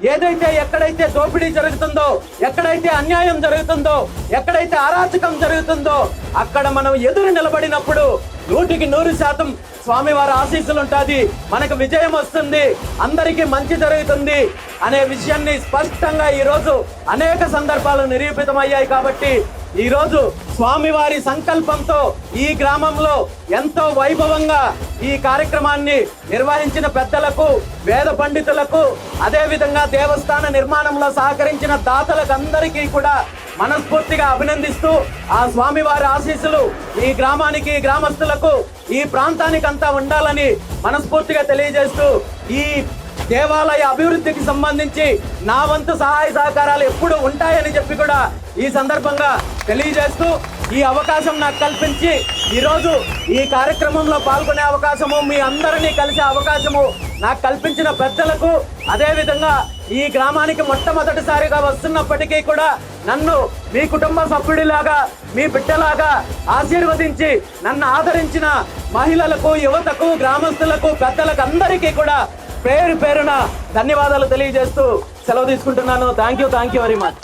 ఏదైతే ఎక్కడైతే దోపిడీ జరుగుతుందో ఎక్కడైతే అన్యాయం జరుగుతుందో ఎక్కడైతే అరాచకం జరుగుతుందో అక్కడ మనం ఎదురు నిలబడినప్పుడు నూటికి నూరు శాతం స్వామివారి ఆశీస్సులు ఉంటుంది మనకు విజయం వస్తుంది. అందరికీ మంచి జరుగుతుంది అనే విషయాన్ని స్పష్టంగా ఈరోజు అనేక సందర్భాలు నిరూపితమయ్యాయి కాబట్టి ఈరోజు స్వామివారి సంకల్పంతో ఈ గ్రామంలో ఎంతో వైభవంగా ఈ కార్యక్రమాన్ని నిర్వహించిన పెద్దలకు వేద పండితులకు అదేవిధంగా దేవస్థాన నిర్మాణంలో సహకరించిన దాతలకు అందరికీ కూడా మనస్ఫూర్తిగా అభినందిస్తూ ఆ స్వామివారి ఆశీస్సులు ఈ గ్రామానికి గ్రామస్తులకు ఈ ప్రాంతానికి అంతా ఉండాలని మనస్ఫూర్తిగా తెలియజేస్తూ ఈ దేవాలయ అభివృద్ధికి సంబంధించి నా వంతు సహాయ సహకారాలు ఎప్పుడు ఉంటాయని చెప్పి కూడా ఈ సందర్భంగా తెలియజేస్తూ ఈ అవకాశం నాకు కల్పించి ఈరోజు ఈ కార్యక్రమంలో పాల్గొనే అవకాశము మీ అందరినీ కలిసే అవకాశము నాకు కల్పించిన పెద్దలకు అదేవిధంగా ఈ గ్రామానికి మొట్టమొదటిసారిగా వస్తున్నప్పటికీ కూడా నన్ను మీ కుటుంబ సభ్యుడిలాగా మీ బిడ్డలాగా ఆశీర్వదించి నన్ను ఆదరించిన మహిళలకు యువతకు గ్రామస్తులకు పెద్దలకు అందరికీ కూడా పేరు పేరున ధన్యవాదాలు తెలియజేస్తూ సెలవు తీసుకుంటున్నాను. Thank you thank you very much